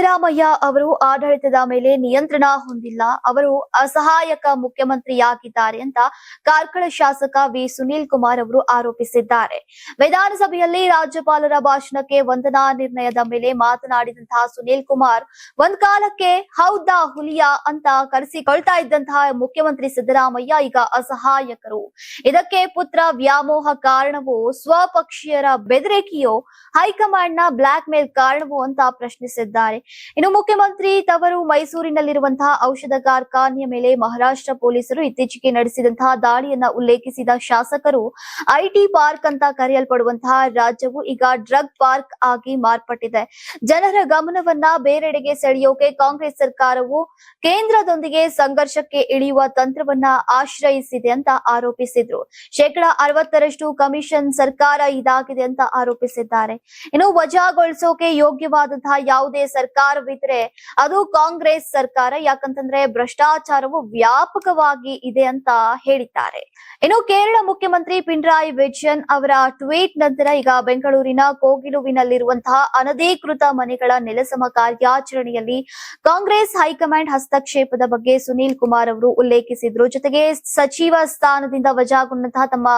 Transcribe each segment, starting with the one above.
ಸಿದ್ದರಾಮಯ್ಯ ಅವರು ಆಡಳಿತದ ಮೇಲೆ ನಿಯಂತ್ರಣ ಹೊಂದಿಲ್ಲ. ಅವರು ಅಸಹಾಯಕ ಮುಖ್ಯಮಂತ್ರಿಯಾಗಿದ್ದಾರೆ ಅಂತ ಕಾರ್ಕಳ ಶಾಸಕ ವಿ. ಸುನೀಲ್ ಕುಮಾರ್ ಅವರು ಆರೋಪಿಸಿದ್ದಾರೆ. ವಿಧಾನಸಭೆಯಲ್ಲಿ ರಾಜ್ಯಪಾಲರ ಭಾಷಣಕ್ಕೆ ವಂದನಾ ನಿರ್ಣಯದ ಮೇಲೆ ಮಾತನಾಡಿದಂತಹ ಸುನೀಲ್ ಕುಮಾರ್, ಒಂದ್ ಕಾಲಕ್ಕೆ ಹೌದಾ ಹುಲಿಯ ಅಂತ ಕರೆಸಿಕೊಳ್ತಾ ಇದ್ದಂತಹ ಮುಖ್ಯಮಂತ್ರಿ ಸಿದ್ದರಾಮಯ್ಯ ಈಗ ಅಸಹಾಯಕರು. ಇದಕ್ಕೆ ಪುತ್ರ ವ್ಯಾಮೋಹ ಕಾರಣವೋ, ಸ್ವಪಕ್ಷೀಯರ ಬೆದರಿಕೆಯೋ ಹೈಕಮಾಂಡ್ನ ಬ್ಲಾಕ್ ಮೇಲ್ ಕಾರಣವೋ ಅಂತ ಪ್ರಶ್ನಿಸಿದ್ದಾರೆ. ಇನ್ನು ಮುಖ್ಯಮಂತ್ರಿ ತವರು ಮೈಸೂರಿನಲ್ಲಿರುವಂತಹ ಔಷಧ ಕಾರ್ಖಾನೆಯ ಮೇಲೆ ಮಹಾರಾಷ್ಟ್ರ ಪೊಲೀಸರು ಇತ್ತೀಚೆಗೆ ನಡೆಸಿದಂತಹ ದಾಳಿಯನ್ನ ಉಲ್ಲೇಖಿಸಿದ ಶಾಸಕರು ಐಟಿ ಪಾರ್ಕ್ ಅಂತ ಕರೆಯಲ್ಪಡುವಂತಹ ರಾಜ್ಯವು ಈಗ ಡ್ರಗ್ ಪಾರ್ಕ್ ಆಗಿ ಮಾರ್ಪಟ್ಟಿದೆ. ಜನರ ಗಮನವನ್ನ ಬೇರೆಡೆಗೆ ಸೆಳೆಯೋಕೆ ಕಾಂಗ್ರೆಸ್ ಸರ್ಕಾರವು ಕೇಂದ್ರದೊಂದಿಗೆ ಸಂಘರ್ಷಕ್ಕೆ ಇಳಿಯುವ ತಂತ್ರವನ್ನ ಆಶ್ರಯಿಸಿದೆ ಅಂತ ಆರೋಪಿಸಿದ್ರು. ಶೇಕಡಾ ಅರವತ್ತರಷ್ಟು ಕಮಿಷನ್ ಸರ್ಕಾರ ಇದಾಗಿದೆ ಅಂತ ಆರೋಪಿಸಿದ್ದಾರೆ. ಇನ್ನು ವಜಾಗೊಳಿಸೋಕೆ ಯೋಗ್ಯವಾದಂತಹ ಯಾವುದೇ ಸರ್ಕಾರವಿದ್ರೆ ಅದು ಕಾಂಗ್ರೆಸ್ ಸರ್ಕಾರ. ಯಾಕಂತಂದ್ರೆ ಭ್ರಷ್ಟಾಚಾರವು ವ್ಯಾಪಕವಾಗಿ ಇದೆ ಅಂತ ಹೇಳಿದ್ದಾರೆ. ಇನ್ನು ಕೇರಳ ಮುಖ್ಯಮಂತ್ರಿ ಪಿಣರಾಯಿ ವಿಜಯನ್ ಅವರ ಟ್ವೀಟ್ ನಂತರ ಈಗ ಬೆಂಗಳೂರಿನ ಕೋಗಿಲುವಿನಲ್ಲಿರುವಂತಹ ಅನಧಿಕೃತ ಮನೆಗಳ ನೆಲಸಮ ಕಾರ್ಯಾಚರಣೆಯಲ್ಲಿ ಕಾಂಗ್ರೆಸ್ ಹೈಕಮಾಂಡ್ ಹಸ್ತಕ್ಷೇಪದ ಬಗ್ಗೆ ಸುನೀಲ್ ಕುಮಾರ್ ಅವರು ಉಲ್ಲೇಖಿಸಿದ್ರು. ಜೊತೆಗೆ ಸಚಿವ ಸ್ಥಾನದಿಂದ ವಜಾಗೊಂಡಂತಹ ತಮ್ಮ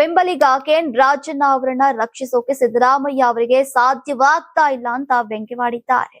ಬೆಂಬಲಿಗ ಕೆಎನ್ ರಾಜಣ್ಣ ಅವರನ್ನ ರಕ್ಷಿಸೋಕೆ ಸಿದ್ದರಾಮಯ್ಯ ಅವರಿಗೆ ಸಾಧ್ಯವಾಗ್ತಾ ಇಲ್ಲ ಅಂತ ವ್ಯಂಗ್ಯವಾಡಿದ್ದಾರೆ.